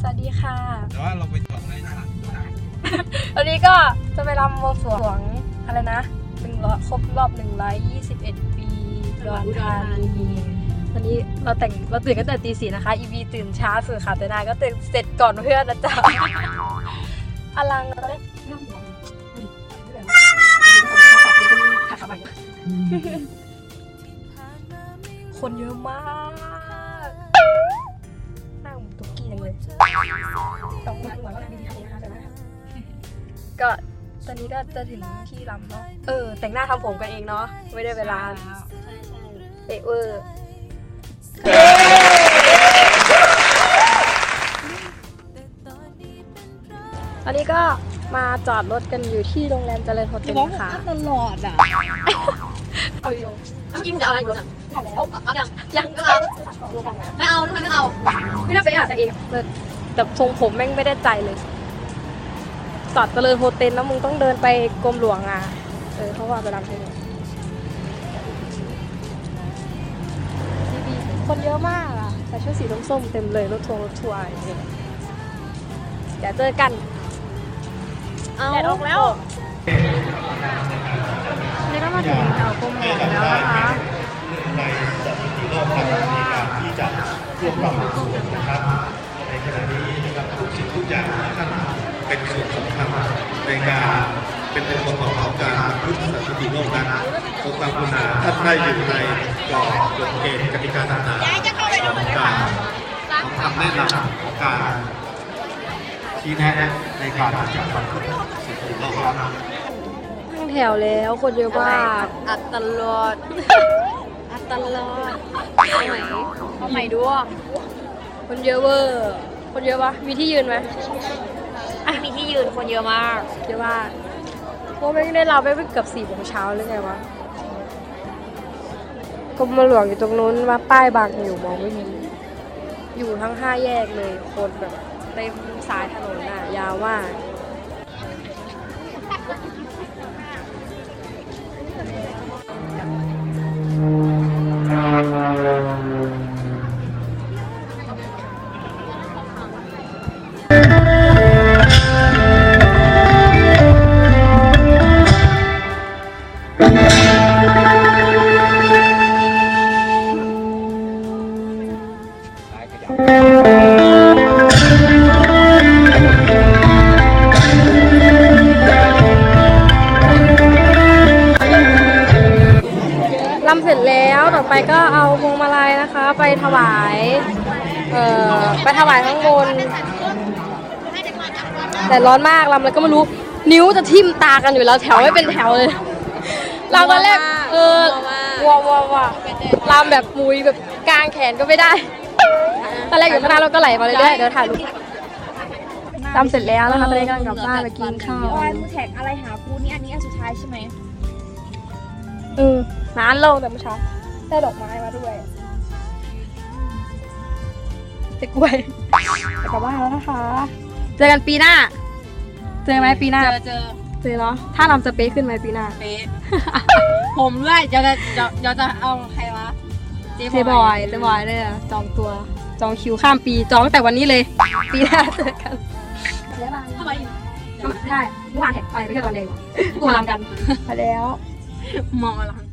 สวัสดีค่ะ แต่ว่าเราไปจอดในตลาดวันนี้ก็จะไปรำวงสรวงอะไรนะหนึ่งร้อยครบรอบหนึ่งร้อยยี่สิบเอ็ดปีอุดรธานีวันนี้เราแต่งเราตื่นกันแต่ตีสี่นะคะอีวีตื่นช้าสุดค่ะแต่นายก็ตื่นเสร็จก่อนเพื่อนนะจ๊ะอลังเลยคนเยอะมาก สองวันหวังว่ามีใครนะคะแต่ว่าก็ตอนนี้ก็จะถึงที่ลำเนาะเออ แต่งหน้าทำผมกันเองเนาะไม่ได้เวลาเอะเวอร์ตอนนี้ก็มาจอดรถกันอยู่ที่โรงแรมเจริญโฮเทลนะคะตลอดอะเอาอยู่ยิ้มจะเอาอะไรอยู่อะเอาเอายังยังก็เอาไม่เอาทำไมไม่เอาไม่ได้ไปอ่านแต่เองเลย แต่ทรงผมแม่งไม่ได้ใจเลยจอดเจริญโฮเทลแล้วมึงต้องเดินไปกรมหลวงอะ เออเพราะว่าไปรับที่นี่ดีๆคนเยอะมากอะแต่ชุดสีส้มๆเต็มเลยรถทัวร์รถทัวร์อย่างเงี้ยเดี๋ยวเจอกันแดดออกแล้วนี่ก็มาถึงแถวกรมหลวงแล้วนะคะในสถิติโลกครับในการที่จะร่วมความเป็นส่วนนะครับ ในขณะนี้นะครับทุกสิ่งทุกอย่างที่ท่านเป็นส่วนสำคัญในการเป็นองค์ประกอบของการพุทธสถิติโลกนั้นทรงความกรุณาท่านได้อยู่ในกรอบกฎเกณฑ์กติกาต่างๆของการของคำแนะนำของการชี้แนะในการที่จะบันทึกสถิติโลกครับตั้งแถวแล้วคนเยอะมากอัดตลอดอัดตลอดทำไมทำไมด้วย คนเยอะเวอร์ คนเยอะปะมีที่ยืนไหมมีที่ยืนคนเยอะมาก เยอะมากเพราะไม่ได้เราไปเกือบสี่โมงเช้าหรือไงวะกรมหลวงอยู่ตรงนู้นมาป้ายบังอยู่มองไม่เห็นอยู่ทั้งห้าแยกเลยคนแบบเต็มสายถนนน่ะ ยาวมาก ไปก็เอาพวงมาลัยนะคะ ไปถวาย เอ่อ ไปถวายข้างบน แต่ร้อนมากลำแล้วก็ไม่รู้ นิ้วจะทิ่มตากันอยู่แล้วแถวไม่เป็นแถวเลยเราตอนแรก เออว้าวว้าวว้าวลำแบบมุยแบบกลางแขนก็ไม่ได้ ตอนแรกอยู่ข้างหน้าเราก็ไหลมาเรื่อยๆเดี๋ยวถ่ายรูปลำเสร็จแล้วนะคะตอนนี้กำลังกลับบ้านไปกินข้าววายมูแท็กอะไรหากูนี่อันนี้อันสุดท้ายใช่ไหมเออร้านลงแต่เมื่อเช้า ได้ดอกไม้มาด้วยเด็กกล้วยไปกลับบ้านแล้วนะคะ เจอกันปีหน้า เจอไหมปีหน้า เจอเจอเจอเนาะ ถ้าลำจะเป๊ะขึ้นไหมปีหน้า เป๊ะ ผมด้วยเดี๋ยวจะเดี๋ยวเดี๋ยวจะเอาใครวะเจบอยเจบอยเลยอะจองตัว จองคิวข้ามปี จองตั้งแต่วันนี้เลย ปีหน้าเจอกันทำไมได้เมื่อวานแท็กไปไม่ใช่ตอนเด็กกูมาลำกันไปแล้วมองอะไร